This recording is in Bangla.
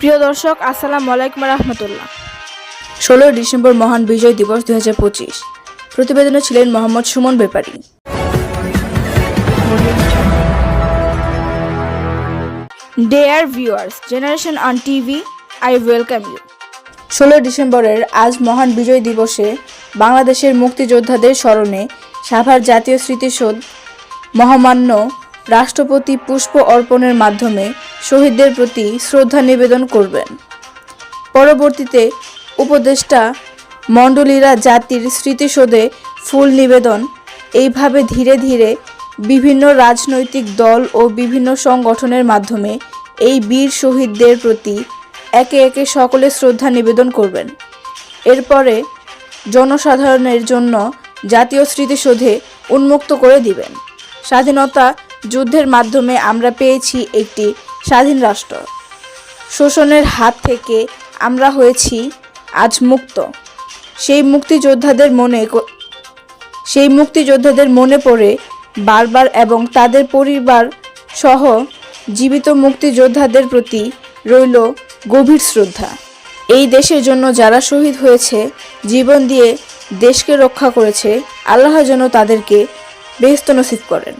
প্রিয় দর্শক আসসালামু আলাইকুম রহমতুল্লাহ। ষোলোই ডিসেম্বর মহান বিজয় দিবস দুই হাজার পঁচিশ। প্রতিবেদনে ছিলেন Mohammad Sumon Bepari. Dear viewers generation on TV I welcome you ষোলোই ডিসেম্বরের আজ মহান বিজয় দিবসে বাংলাদেশের মুক্তিযোদ্ধাদের স্মরণে সাভার জাতীয় স্মৃতিসৌধ মহামান্য রাষ্ট্রপতি পুষ্প অর্পণের মাধ্যমে শহীদদের প্রতি শ্রদ্ধা নিবেদন করবেন। পরবর্তীতে উপদেষ্টা মণ্ডলীরা জাতির স্মৃতিসৌধে ফুল নিবেদন। এইভাবে ধীরে ধীরে বিভিন্ন রাজনৈতিক দল ও বিভিন্ন সংগঠনের মাধ্যমে এই বীর শহীদদের প্রতি একে একে সকলে শ্রদ্ধা নিবেদন করবেন। এরপরে জনসাধারণের জন্য জাতীয় স্মৃতিসৌধে উন্মুক্ত করে দিবেন। স্বাধীনতা যুদ্ধের মাধ্যমে আমরা পেয়েছি একটি স্বাধীন রাষ্ট্র। শোষণের হাত থেকে আমরা হয়েছি আজ মুক্ত। সেই মুক্তিযোদ্ধাদের মনে সেই মুক্তিযোদ্ধাদের মনে পড়ে বারবার এবং তাদের পরিবার সহ জীবিত মুক্তিযোদ্ধাদের প্রতি রইল গভীর শ্রদ্ধা। এই দেশের জন্য যারা শহীদ হয়েছে, জীবন দিয়ে দেশকে রক্ষা করেছে, আল্লাহ যেন তাদেরকে বেহস্ত নসিব করেন।